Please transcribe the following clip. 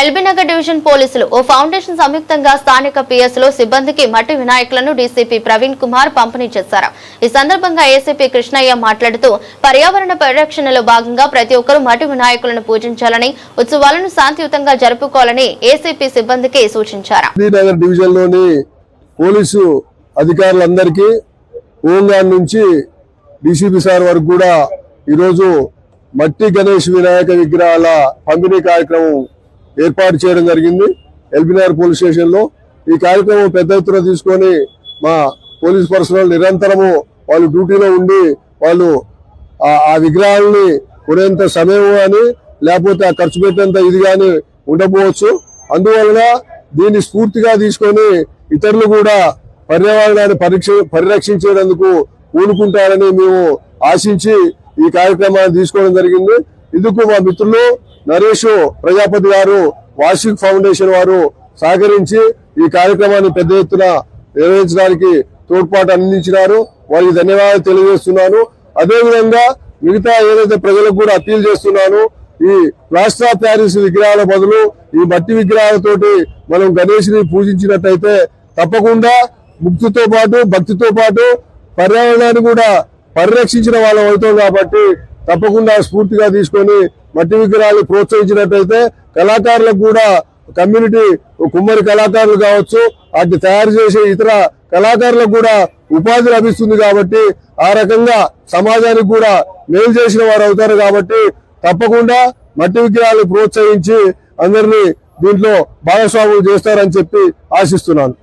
LB Nagar division పోలీసులు ఓ foundation సంయుక్తంగా స్థానిక పిఎస్లో సిబ్బందికి మట్టి వినాయకులను డీసీపీ ప్రవీణ్ కుమార్ పంపిణీ చేశారు. ఈ సందర్భంగా ఏసీపీ కృష్ణయ్య మాట్లాడుతూ పర్యావరణ పరిరక్షణలో భాగంగా ప్రతి ఒక్కరూ మట్టి వినాయకులను పూజించాలని ఉత్సవాలను శాంతియుతంగా జరుపుకోవాలని ఏసీపీ సిబ్బందికి సూచించారు. పోలీసు అధికారులందరికీ హోంగార్డ్ నుంచి డీసీపీ సార్ వరకు కూడా ఈరోజు మట్టి గణేష్ వినాయక విగ్రహాల పంపిణీ కార్యక్రమం ఏర్పాటు చేయడం జరిగింది. ఎల్బీనగర్ పోలీస్ స్టేషన్లో ఈ కార్యక్రమం పెద్ద ఎత్తున తీసుకొని మా పోలీస్ పర్సనల్ నిరంతరము వాళ్ళు డ్యూటీలో ఉండి వాళ్ళు ఆ- విగ్రహాలని కొనేంత సమయం కానీ లేకపోతే ఆ ఖర్చు పెట్టేంత ఇది కానీ ఉండకపోవచ్చు అందువలన దీన్ని స్ఫూర్తిగా తీసుకొని ఇతరులు కూడా పర్యావరణాన్ని పరీక్ష పరిరక్షించేందుకు పూనుకుంటారని మేము ఆశించి ఈ కార్యక్రమాన్ని తీసుకోవడం జరిగింది. ఇందుకు మా మిత్రులు నరేష్ ప్రజాపతి గారు వార్షిక్ ఫౌండేషన్ వారు సహకరించి ఈ కార్యక్రమాన్ని పెద్ద ఎత్తున నిర్వహించడానికి తోడ్పాటు అందించినారు. వారికి ధన్యవాదాలు తెలియజేస్తున్నాను. అదేవిధంగా మిగతా ఏదైతే ప్రజలకు కూడా అప్పీల్ చేస్తున్నాను ఈ ప్లాస్టర్ ఆఫ్ ప్యారిస్ విగ్రహాల బదులు ఈ మట్టి విగ్రహాలతోటి మనం గణేష్ని పూజించినట్టయితే తప్పకుండా ముక్తితో పాటు భక్తితో పాటు పర్యావరణాన్ని కూడా పరిరక్షించిన వాళ్ళం అవుతాం కాబట్టి తప్పకుండా స్ఫూర్తిగా తీసుకొని మట్టి విగ్రహాలు ప్రోత్సహించినట్టయితే కళాకారులకు కూడా కమ్యూనిటీ కుమ్మరి కళాకారులు కావచ్చు వాటిని తయారు చేసే ఇతర కళాకారులకు కూడా ఉపాధి లభిస్తుంది కాబట్టి ఆ రకంగా సమాజానికి కూడా మేలు చేసిన వారు అవుతారు కాబట్టి తప్పకుండా మట్టి విగ్రహాలు ప్రోత్సహించి అందరినీ దీంట్లో భాగస్వాములు చేస్తారని చెప్పి ఆశిస్తున్నాను.